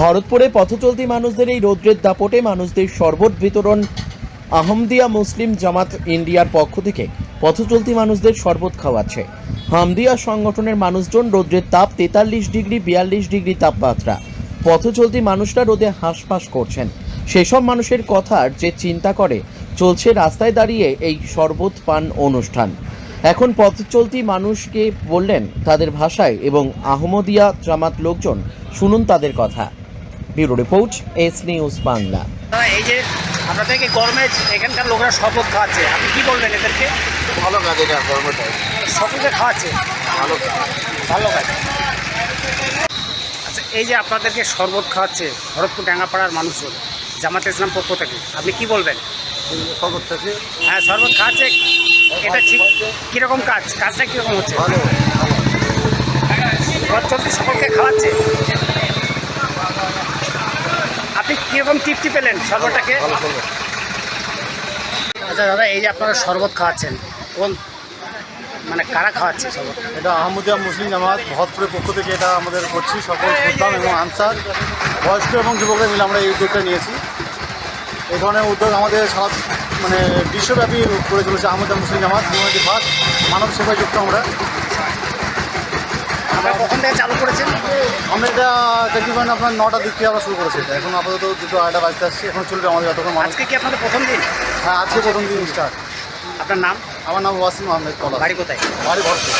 ভরতপুরে পথচলতি মানুষদের এই রৌদ্রের দাপটে মানুষদের শরবত বিতরণ আহমদিয়া মুসলিম জামাত ইন্ডিয়ার পক্ষ থেকে পথচলতি মানুষদের শরবত খাওয়াচ্ছে। হামদিয়া সংগঠনের মানুষজন রৌদ্রের তাপ তেতাল্লিশ ডিগ্রি, বিয়াল্লিশ ডিগ্রি তাপমাত্রা। পথচলতি মানুষরা রোদে হাঁসফাঁস করছেন। সেসব মানুষের কথার যে চিন্তা করে, চলছে রাস্তায় দাঁড়িয়ে এই শরবত পান অনুষ্ঠান। এখন পথ চলতি মানুষকে বললেন তাদের ভাষায় এবং আহমদিয়া জামাত লোকজন শুনুন তাদের কথা। Bureau report S news Bangla. এই যে আপনাদেরকে গরমে এখানকার লোকরা শপথ খাওয়াচ্ছে। আপনি কি বলবেন এদেরকে? ভালো কাজ এটা কর্মটা সকলকে খাওয়াচ্ছে? ভালো কাজ। ভালো কাজ। আচ্ছা এই যে আপনাদেরকে শরবত খাওয়াচ্ছে ভরতপুর ডাঙ্গাপাড়ার মানুষজন জামাত ইসলাম পক্ষ থেকে আপনি কি বলবেন? খবর থেকে হ্যাঁ শরবত খাওয়াচ্ছে। এটা ঠিক কীরকম কাজ? কাজটা কীরকম হচ্ছে? ভালো। পথ চলতি সকলকে খাওয়াচ্ছে? আপনি কীরকম তৃপ্তি পেলেন শরবতটাকে? আচ্ছা দাদা এই যে আপনারা শরবত খাওয়াচ্ছেন কোন মানে কারা খাওয়াচ্ছে শরবত? এটা আহমদিয়া মুসলিম জামাত ভরতপুরের পক্ষ থেকে এটা আমাদের করছি সকল শ্রদ্ধাম এবং আনসার বয়স্ক এবং যুবকরা মিলে আমরা এই উদ্যোগটা নিয়েছি। এই ধরনের উদ্যোগ আমাদের সব মানে বিশ্বব্যাপী করে চলেছে আহমদিয়া মুসলিম জামাত ফার্স্ট মানব সেবায় যুক্ত আমরা। আপনারা কখন থেকে চালু করেছেন? আমরা এটা তকরিবান আপনার নটা দিক থেকে আমরা শুরু করেছি। এটা এখন আপাতত দুটো আড়াইটা বাজতে আসছে এখন চলবে আমাদের যতক্ষণ মানুষ আজকে কি আপনাদের প্রথম দিন? হ্যাঁ আজকে প্রথম দিন স্টার্ট আপনার নাম? আমার নাম ওয়াসিম আহমেদ কলা বাড়ি কোথায়? বাড়ি ভরপুর।